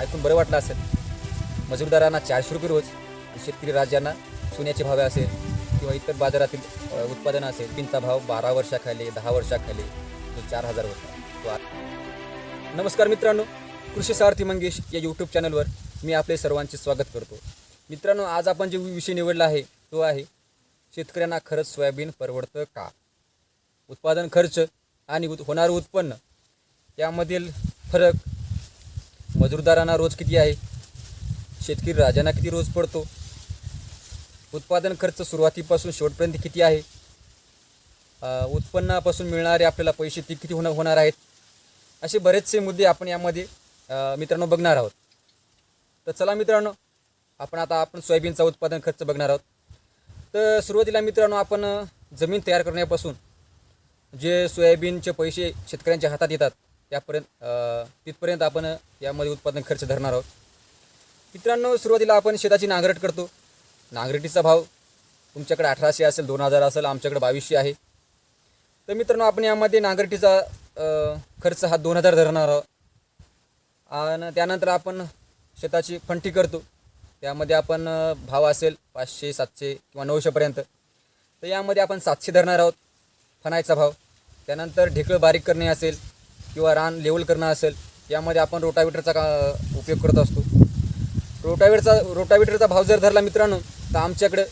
ऐकून बरं वाटलं असेल. मजूरदारांना चारशे रुपये रोज शेतकरी राज्यांना सोन्याचे भावे असेल किंवा इतर बाजारातील उत्पादनं असेल पिंचा भाव बारा वर्षाखाली दहा वर्षाखाली जो चार हजार होता तो नमस्कार मित्रांनो कृषी सारथी मंगेश या यूट्यूब चॅनलवर मी आपले सर्वांचे स्वागत करतो. मित्रांनो आज आपण जे विषय निवडला आहे तो आहे शेतकऱ्यांना खरंच सोयाबीन परवडतं का? उत्पादन खर्च आणि उत होणारं उत्पन्न यामधील फरक मजूरदारांना रोज किती आहे? शेतकरी राजांना किती रोज पडतो? उत्पादन खर्च सुरुवातीपासून शेवटपर्यंत किती आहे? उत्पन्नापासून मिळणारे आपल्याला पैसे ती किती होणार होणार आहेत? असे बरेचसे मुद्दे आपण यामध्ये मित्रांनो बघणार आहोत. तर चला मित्रांनो आपण आता आपण सोयाबीनचा उत्पादन खर्च बघणार आहोत. तर सुरुवातीला मित्रांनो आपण जमीन तयार करण्यापासून जे सोयाबीनचे पैसे शेतकऱ्यांच्या हातात येतात त्यापर्यंत तिथपर्यंत आपण यामध्ये उत्पादन खर्च धरणार आहोत. मित्रांनो सुरुवातीला आपण शेताची नांगरट करतो. नांगरटीचा भाव तुमच्याकडे अठराशे असेल दोन हजार असेल आमच्याकडे बावीसशे आहे. तर मित्रांनो आपण यामध्ये नांगरटीचा खर्च हा दोन हजार धरणार आहोत. आणि त्यानंतर आपण शेताची फंटी करतो. त्यामध्ये आपण भाव असेल पाचशे सातशे किंवा नऊशेपर्यंत तर यामध्ये आपण सातशे धरणार आहोत फणायचा भाव. त्यानंतर ढेकळं बारीक करणे असेल किंवा रान लेवल करणं असेल यामध्ये आपण रोटावेटरचा का उपयोग करत असतो. रोटावेटरचा रोटावेटरचा भाव जर धरला मित्रांनो तर आमच्याकडं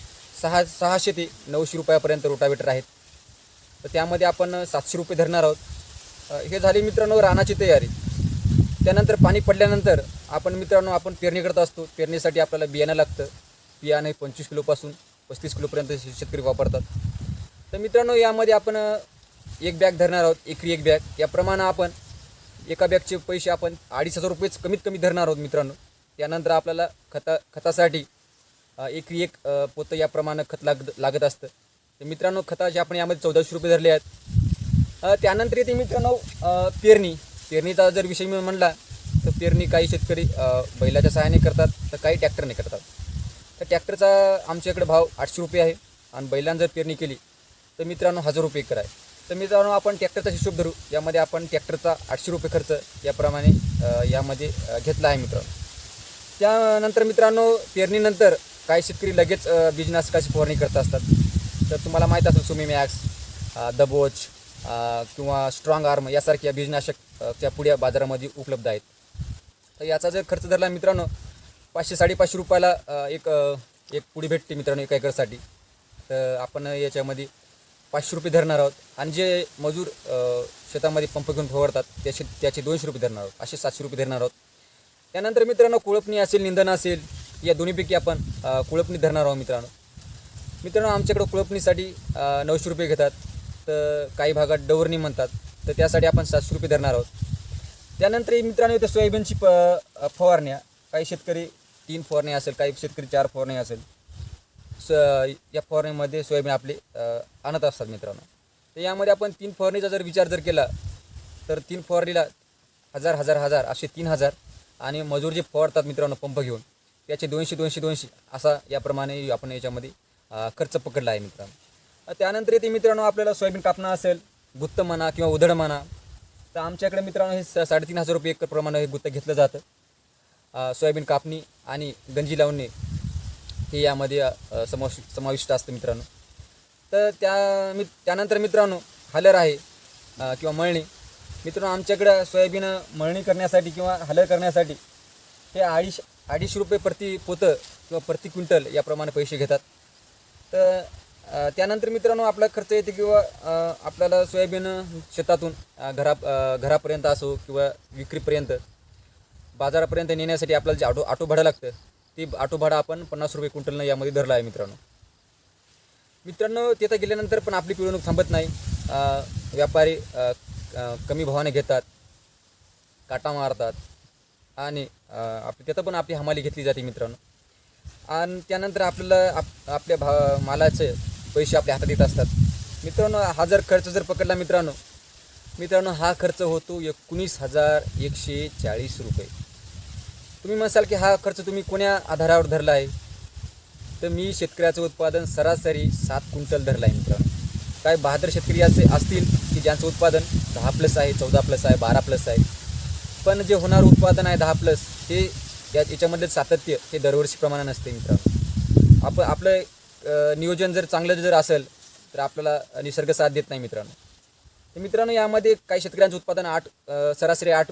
सहा सहाशे ते नऊशे रुपयापर्यंत रोटावेटर आहेत. तर त्यामध्ये आपण सातशे रुपये धरणार आहोत. हे झाली मित्रांनो रानाची तयारी. त्यानंतर पाणी पडल्यानंतर आपण मित्रांनो आपण पेरणी करत असतो. पेरणीसाठी आपल्याला बियाणं लागतं. बियाणं हे पंचवीस किलोपासून पस्तीस किलोपर्यंत शे- शेतकरी वापरतात. तर मित्रांनो यामध्ये आपण एक बॅग धरणार आहोत एकरी एक बॅग. याप्रमाणे आपण एका बॅगचे पैसे आपण अडीच हजार रुपयेच कमीत कमी धरणार आहोत मित्रांनो. त्यानंतर आपल्याला खता खतासाठी एकरी एक पोतं याप्रमाणे खत लाग लागत असतं. तर मित्रांनो खताचे आपण यामध्ये चौदाशे रुपये धरले आहेत त्यानंतर येते मित्रांनो पेरणी. पेरणीचा जर विषय मी म्हणला तर पेरणी काही शेतकरी बैलाच्या सहाय्याने करतात तर काही ट्रॅक्टरने करतात. तर ट्रॅक्टरचा आमच्याकडे भाव आठशे रुपये आहे. आणि बैलांनी जर पेरणी केली तर मित्रांनो हजार रुपये एकर आहे. तर मित्रांनो आपण ट्रॅक्टरचा हिशोब धरू. यामध्ये आपण ट्रॅक्टरचा आठशे रुपये खर्च याप्रमाणे यामध्ये घेतला आहे मित्रांनो. त्यानंतर मित्रांनो पेरणीनंतर काही शेतकरी लगेच बीजनाशकाची फवारणी करत असतात. तर तुम्हाला माहीत असेल सुमी मॅक्स दबोच किंवा स्ट्रॉंग आर्म यासारख्या बीजनाशक त्या पुढ्या बाजारामध्ये उपलब्ध आहेत. तर याचा जर खर्च धरला मित्रांनो पाचशे साडेपाचशे रुपयाला एक एक पुढी भेटते मित्रांनो एका एकरसाठी. तर आपण याच्यामध्ये पाचशे रुपये धरणार आहोत. आणि जे मजूर शेतामध्ये पंप घेऊन फवारतात त्याचे त्याचे दोनशे रुपये धरणार आहोत. असे सातशे रुपये धरणार आहोत. त्यानंतर मित्रांनो कुळपणी असेल निंदन असेल या दोन्हीपैकी आपण कुळपणी धरणार आहोत मित्रांनो. मित्रांनो आमच्याकडं कुळपणीसाठी नऊशे रुपये घेतात. तर काही भागात डवरणी म्हणतात. तर त्यासाठी आपण सातशे रुपये धरणार आहोत. त्यानंतर मित्रांनो इथं सोयाबीनची प फवारण्या. काही शेतकरी तीन फवारण्या असेल काही शेतकरी चार फवारण्या असेल. स या फवारणीमध्ये सोयाबीन आपले आणत असतात मित्रांनो. तर यामध्ये आपण तीन फवारणीचा जर विचार जर केला तर तीन फवारणीला हजार हजार हजार असे तीन हजार आणि मजूर जे फवारतात मित्रांनो पंप घेऊन त्याचे दोनशे दोनशे दोनशे असा याप्रमाणे आपण याच्यामध्ये खर्च पकडला आहे मित्रांनो. त्यानंतर येते मित्रांनो आपल्याला सोयाबीन कापणं असेल गुत्त म्हणा किंवा उधड म्हणा तर आमच्याकडे मित्रांनो हे स- साडेतीन हजार रुपये एकर प्रमाणे हे गुत्त घेतलं जातं. सोयाबीन कापणी आणि गंजी लावणे हे यामध्ये अ, समाविष्ट असतं मित्रांनो. तर त्या मी त्यानंतर मित्रांनो हलर आहे किंवा मळणी. मित्रांनो आमच्याकडं सोयाबीन मळणी करण्यासाठी किंवा हलर करण्यासाठी हे अडीच अडीचशे रुपये प्रति पोतं किंवा प्रति क्विंटल याप्रमाणे पैसे घेतात. तर त्यानंतर मित्रांनो आपला खर्च येते किंवा आपल्याला सोयाबीन शेतातून घरा घरापर्यंत असो किंवा विक्रीपर्यंत बाजारापर्यंत नेण्यासाठी आपल्याला जे ऑटो ऑटो भाडं लागतं ते ऑटो आपण पन्नास रुपये क्विंटलनं यामध्ये धरला आहे मित्रांनो. मित्रांनो तिथं गेल्यानंतर पण आपली पिळवणूक थांबत नाही. व्यापारी कमी भावाने घेतात काटा मारतात आणि आप आपली तिथं पण आपली हमाली घेतली जाते मित्रांनो. आणि त्यानंतर आपल्याला आप आपल्या भा मालाचे पैसे आपल्या हातात येत असतात. मित्रांनो हा जर खर्च जर पकडला मित्रांनो मित्रांनो हा खर्च होतो एकोणीस हजार एकशे चाळीस रुपये. तुम्ही म्हणसाल की हा खर्च तुम्ही कोण्या आधारावर धरला आहे? तर मी शेतकऱ्याचं उत्पादन सरासरी सात क्विंटल धरलं आहे मित्रांनो काय बहादर शेतकरी असे असतील की ज्यांचं उत्पादन दहा प्लस आहे चौदा प्लस आहे बारा प्लस आहे? पण जे होणार उत्पादन आहे दहा प्लस हे या याच्यामधलं सातत्य हे दरवर्षीप्रमाणे नसते मित्रांनो आपण आपलं नियोजन जर चांगलं जर असेल तर आपल्याला निसर्ग साथ देत नाही मित्रांनो. तर मित्रांनो यामध्ये काही शेतकऱ्यांचं उत्पादन आठ सरासरी आठ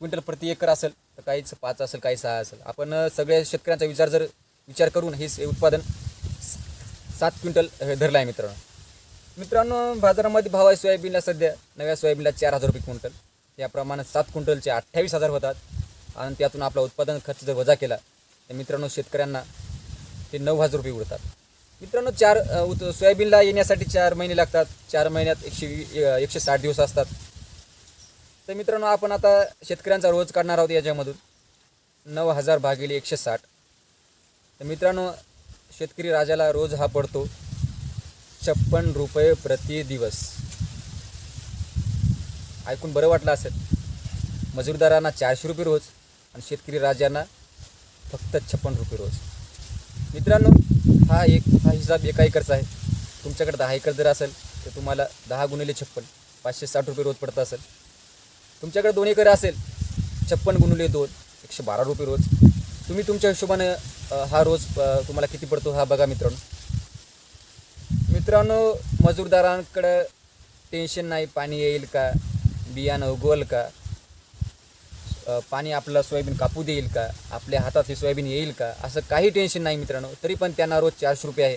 क्विंटल प्रति एकर असेल तर काहीच पाच असेल काही सहा असेल. आपण सगळ्या शेतकऱ्यांचा विचार जर विचार करून हे उत्पादन सात क्विंटल धरलं आहे मित्रांनो. मित्रांनो बाजारामध्ये भाव आहे सोयाबीनला सध्या नव्या सोयाबीनला चार हजार रुपये क्विंटल. याप्रमाणे सात क्विंटलचे अठ्ठावीस हजार होतात. आणि त्यातून आपला उत्पादन खर्च जर वजा केला तर मित्रांनो शेतकऱ्यांना ते नऊ हजार रुपये उरतात मित्रांनो चार उत सोयाबीनला येण्यासाठी चार महिने लागतात. चार महिन्यात एकशे एकशे साठ दिवस असतात. तर मित्रांनो आपण आता शेतकऱ्यांचा रोज काढणार आहोत याच्यामधून. नऊ हजार भागिले एकशे साठ. तर मित्रांनो शेतकरी राजाला रोज हा पडतो. छप्पन रुपये प्रति दिवस. ऐकून बरं वाटलं असेल? मजूरदारांना चारशे रुपये रोज आणि शेतकरी राजांना फक्त छप्पन रुपये रोज. मित्रांनो हा एक हा हिसाब एका एकरचा आहे. तुमच्याकडे दहा एकर जर असेल तर तुम्हाला दहा गुणिले छप्पन पाचशे साठ रुपये रोज पडत असेल. तुमच्याकडे दोन एकर असेल छप्पन गुणुले दोन एकशे बारा रुपये रोज. तुम्ही तुमच्या हिशोबानं हा रोज तुम्हाला किती पडतो हा बघा मित्रांनो. मित्रांनो मजूरदारांकडं टेन्शन नाही पाणी येईल का? बियाणं उगवल का? पाणी आपलं सोयाबीन कापू देईल का? आपल्या हातात हे सोयाबीन येईल का? असं काही टेन्शन नाही मित्रांनो. तरी पण त्यांना रोज चारशे रुपये आहे.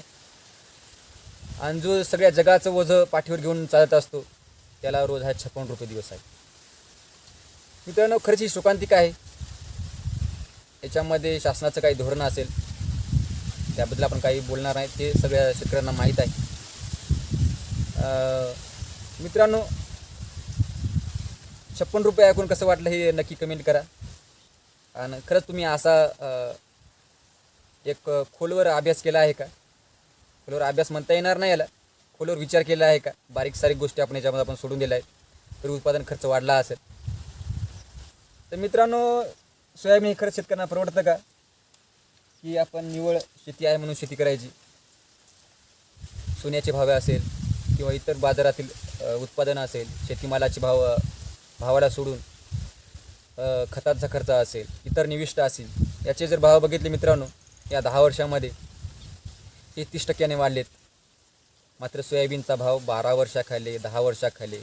आणि जो सगळ्या जगाचं ओझं पाठीवर घेऊन चालत असतो त्याला रोज हा छप्पन रुपये दिवस आहे. मित्रांनो खरंच ही शोकांतिका आहे. याच्यामध्ये शासनाचं काही धोरण असेल त्याबद्दल आपण काही बोलणार नाही. ते सगळ्या शेतकऱ्यांना माहीत आहे. मित्रांनो छप्पन रुपये ऐकून कसं वाटलं हे नक्की कमेंट करा. आणि खरंच तुम्ही असा एक खोलवर अभ्यास केला आहे का? खोलवर अभ्यास म्हणता येणार नाही याला. खोलवर विचार केला आहे का? बारीक सारीक गोष्टी आपण याच्यामध्ये आपण सोडून दिल्या आहेत. तरी उत्पादन खर्च वाढला असेल. तर मित्रांनो सोयाबीन हे खरंच शेतकऱ्यांना परवडतं का? की आपण निवळ शेती आहे म्हणून शेती करायची. सोन्याचे भावे असेल किंवा इतर बाजारातील उत्पादनं असेल शेतीमालाचे भाव भावाला सोडून खताचा खतांचा खर्च असेल इतर निविष्ट असेल याचे जर भाव बघितले मित्रांनो या दहा वर्षामध्ये ते तीस टक्क्याने वाढलेत. मात्र सोयाबीनचा भाव बारा वर्षाखाली दहा वर्षाखाली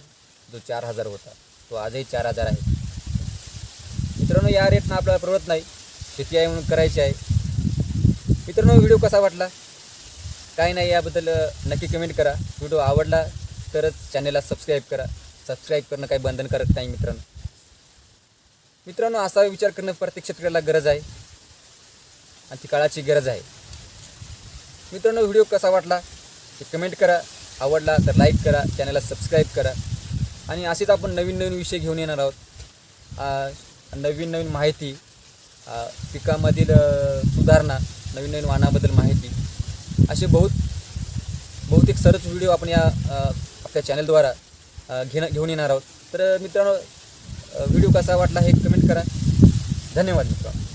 जो चार हजार होता तो आजही चार हजार आहे. मित्रांनो या रेटनं आपल्याला परवडत नाही. शेती आहे म्हणून करायची आहे. मित्रांनो व्हिडिओ कसा वाटला? काय नाही याबद्दल नक्की कमेंट करा. व्हिडिओ आवडला तरच चॅनलला सबस्क्राईब करा. सबस्क्राईब करणं काही बंधनकारक नाही मित्रांनो. मित्रांनो असा विचार करणं प्रत्येक शेतकऱ्याला गरज आहे. आणि ती काळाची गरज आहे. मित्रांनो व्हिडिओ कसा वाटला? ते कमेंट करा. आवडला तर लाईक करा. चॅनलला सबस्क्राईब करा. आणि असेच आपण नवीन नवीन विषय घेऊन येणार आहोत. नवीन नवीन माहिती पिकामधील सुधारणा नवीन नवीन वाहनाबद्दल माहिती असे बहुत बहुतेक सरच व्हिडिओ आपण या आपल्या चॅनलद्वारा घेणं घेऊन येणार आहोत. तर मित्रांनो व्हिडिओ कसा वाटला हे कमेंट करा. धन्यवाद मित्रांनो.